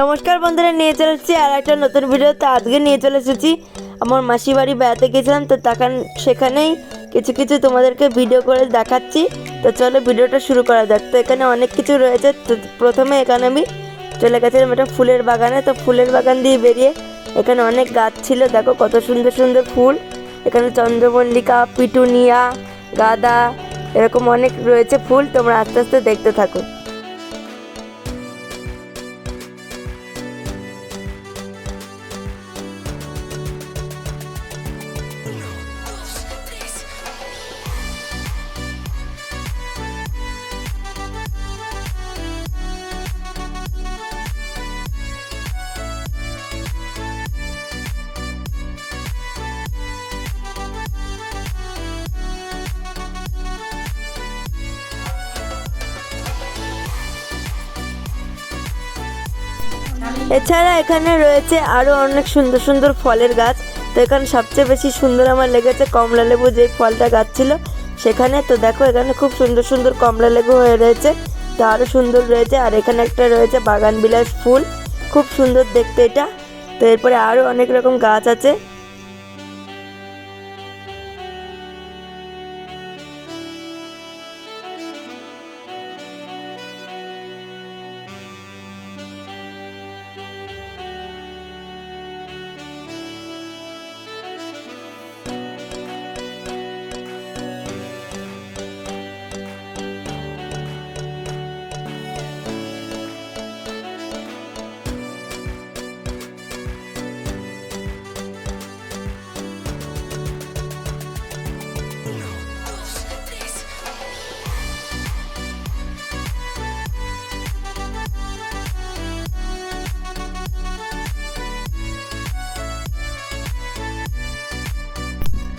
নমস্কার বন্ধুরা, নিয়ে চলে এসেছি আর একটা নতুন ভিডিও তো আজকে নিয়ে চলে এসেছি। আমার মাসি বাড়ি বেড়াতে গেছিলাম, তো তখন সেখানেই কিছু কিছু তোমাদেরকে ভিডিও করে দেখাচ্ছি। তো চলো ভিডিওটা শুরু করা যাক। তো এখানে অনেক কিছু রয়েছে। তো প্রথমে এখানে আমি চলে গেছিলাম একটা ফুলের বাগানে। তো ফুলের বাগান দিয়ে বেরিয়ে এখানে অনেক গাছ ছিল। দেখো কত সুন্দর সুন্দর ফুল। এখানে চন্দ্রমল্লিকা, পিটুনিয়া, গাঁদা, এরকম অনেক রয়েছে ফুল। তোমরা আস্তে আস্তে দেখতে থাকো। এছাড়া এখানে রয়েছে আরও অনেক সুন্দর সুন্দর ফলের গাছ। তো এখানে সবচেয়ে বেশি সুন্দর আমার লেগেছে কমলা লেবু যে ফলটা গাছ ছিল সেখানে। তো দেখো এখানে খুব সুন্দর সুন্দর কমলা লেবু হয়ে রয়েছে। তো আরও সুন্দর রয়েছে। আর এখানে একটা রয়েছে বাগান বিলাস ফুল। খুব সুন্দর দেখতে এটা। তো এরপরে আরও অনেক রকম গাছ আছে।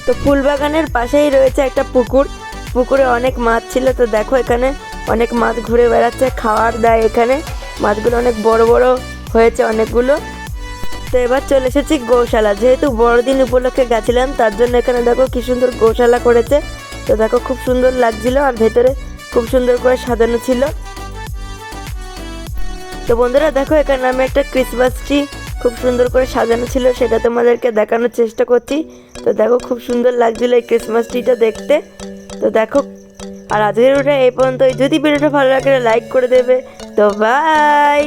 তো ফুল বাগানের পাশেই রয়েছে একটা পুকুর। পুকুরে অনেক মাছ ছিল, তো দেখো এখানে অনেক মাছ ঘুরে বেড়াচ্ছে, খাওয়ার দেয় এখানে। মাছগুলো অনেক বড় বড় হয়েছে অনেকগুলো। তো এবার চলে এসেছি গৌশালা। যেহেতু বড়দিন উপলক্ষে গেছিলাম, তার জন্য এখানে দেখো কি সুন্দর গৌশালা করেছে। তো দেখো খুব সুন্দর লাগছিল আর ভেতরে খুব সুন্দর করে সাজানো ছিল। তো বন্ধুরা দেখো এখানে আমি একটা ক্রিসমাস ট্রি খুব সুন্দর করে সাজানো ছিল, সেটা তোমাদেরকে দেখানোর চেষ্টা করছি। তো দেখো, খুব সুন্দর লাগছিল এই ক্রিসমাস ট্রিটা দেখতে। তো দেখো, আর আজকের ওটা এই পর্যন্ত যদি ভিডিওটা ভালো লাগে, লাইক করে দেবে। তো বাই